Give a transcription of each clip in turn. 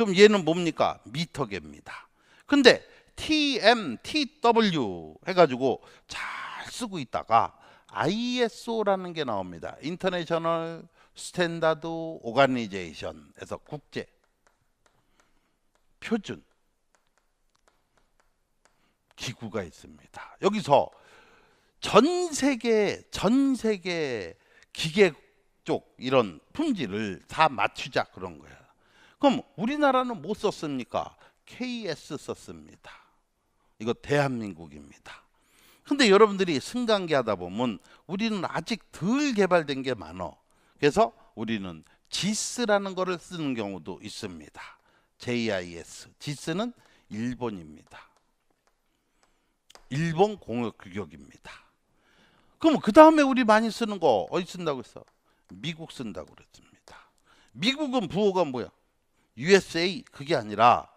그럼 얘는 뭡니까? 미터계입니다. 근데 TM, TW 해가지고 잘 쓰고 있다가 ISO라는 게 나옵니다. 인터내셔널 스탠다드 오가니제이션에서 국제 표준 기구가 있습니다. 여기서 전 세계 전 세계 기계 쪽 이런 품질을 다 맞추자 그런 거야. 그럼 우리나라는 못 썼습니까? KS 썼습니다. 이거 대한민국입니다. 근데 여러분들이 승강기 하다 보면 우리는 아직 덜 개발된 게 많어. 그래서 우리는 지스라는 거를 쓰는 경우도 있습니다. JIS. 지스는 일본입니다. 일본 공역 규격입니다. 그럼 그 다음에 우리 많이 쓰는 거 어디 쓴다고 했어? 미국 쓴다고 그랬습니다. 미국은 부호가 뭐야? USA 그게 아니라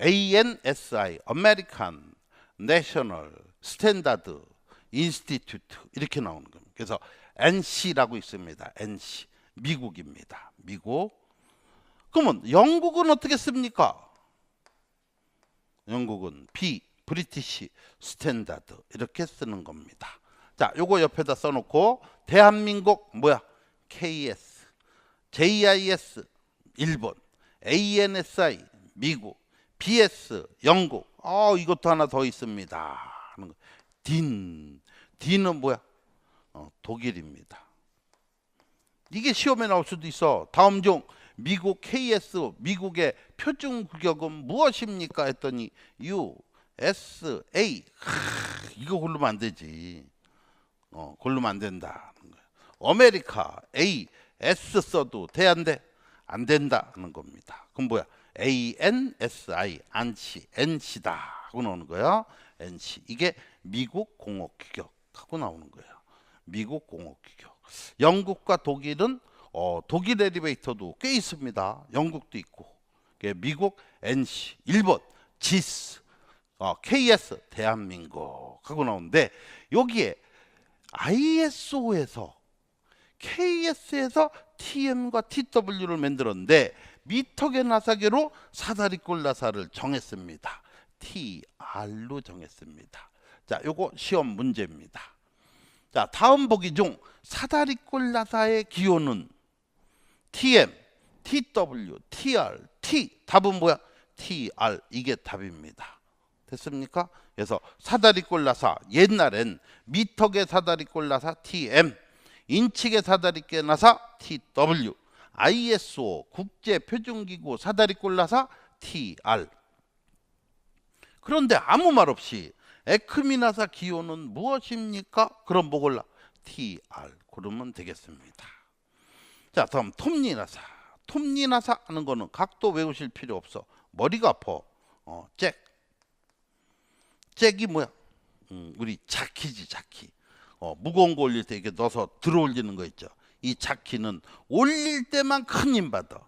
ANSI, American National Standard Institute 이렇게 나오는 겁니다. 그래서 NC라고 있습니다. NC 미국입니다. 미국. 그러면 영국은 어떻게 씁니까? 영국은 B 브리티시 스탠다드 이렇게 쓰는 겁니다. 자, 요거 옆에다 써놓고 대한민국 뭐야? KS, JIS 일본, ANSI 미국, BS 영국. 어 이것도 하나 더 있습니다. 하는 거. 딘, 딘은 뭐야? 어, 독일입니다. 이게 시험에 나올 수도 있어. 다음 중 미국 KS 미국의 표준 규격은 무엇입니까? 했더니 USA 하, 이거 고르면 안 되지. 어, 고르면 안 된다. 아메리카 A S 써도 돼 안 돼? 안 된다는 겁니다. 그럼 뭐야? ANSI 안시 NC다 하고 나오는 거야. NC 이게 미국 공업 규격 하고 나오는 거예요. 미국 공업 규격. 영국과 독일은 어, 독일 엘리베이터도 꽤 있습니다. 영국도 있고. 미국 NC, 일본 GIS, 어, KS 대한민국 하고 나오는데 여기에 ISO에서 KS에서 TM과 TW를 만들었는데 미터계 나사계로 사다리꼴 나사를 정했습니다. TR로 정했습니다. 자, 요거 시험 문제입니다. 자, 다음 보기 중 사다리꼴 나사의 기호는 TM, TW, TR, T 답은 뭐야? TR 이게 답입니다. 됐습니까? 그래서 사다리꼴 나사 옛날엔 미터계 사다리꼴 나사 TM, 인치계 사다리꼴 나사 TW, ISO 국제 표준기구 사다리꼴 나사 TR. 그런데 아무 말 없이 에크미나사 기호는 무엇입니까? 그럼 뭐 골라? TR 고르면 되겠습니다. 자, 다음 톱니나사. 톱니나사 하는 거는 각도 외우실 필요 없어. 머리가 아파. 어, 잭. 잭이 뭐야? 음, 우리 자키지, 자키. 어, 무거운 거 올릴 때 이렇게 넣어서 들어 올리는 거 있죠. 이 자키는 올릴 때만 큰 힘 받아.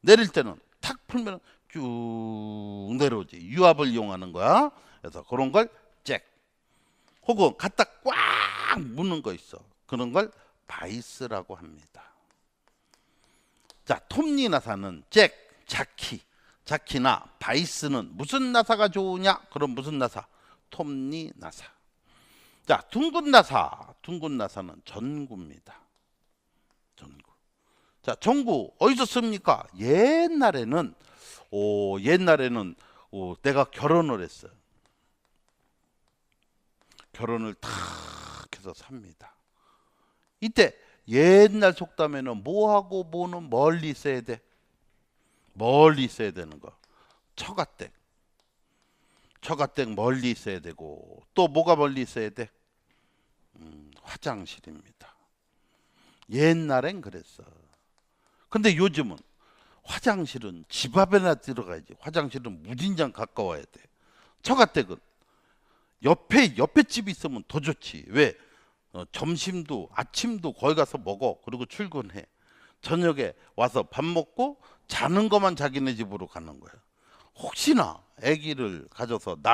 내릴 때는 탁 풀면 쭉 내려오지. 유압을 이용하는 거야. 그래서 그런 걸 잭. 혹은 갖다 꽉 무는 거 있어. 그런 걸 바이스라고 합니다. 자, 톱니 나사는 잭, 자키, 자키나 바이스는 무슨 나사가 좋으냐? 그럼 무슨 나사? 톱니 나사. 자, 둥근 나사. 둥근 나사는 전구입니다. 전구. 자, 전구 어디서 씁니까? 옛날에는 오, 옛날에는 오, 내가 결혼을 했어요. 결혼을 탁 해서 삽니다. 이때 옛날 속담에는 뭐하고 뭐는 멀리 있어야 돼. 멀리 있어야 되는 거. 처가댁. 처가댁 멀리 있어야 되고 또 뭐가 멀리 있어야 돼? 음, 화장실입니다. 옛날엔 그랬어. 근데 요즘은 화장실은 집 앞에나 들어가야지. 화장실은 무진장 가까워야 돼. 처가댁은 옆에 옆에 집이 있으면 더 좋지. 왜? 어, 점심도 아침도 거기 가서 먹어. 그리고 출근해. 저녁에 와서 밥 먹고 자는 것만 자기네 집으로 가는 거야. 혹시나 아기를 가져서 나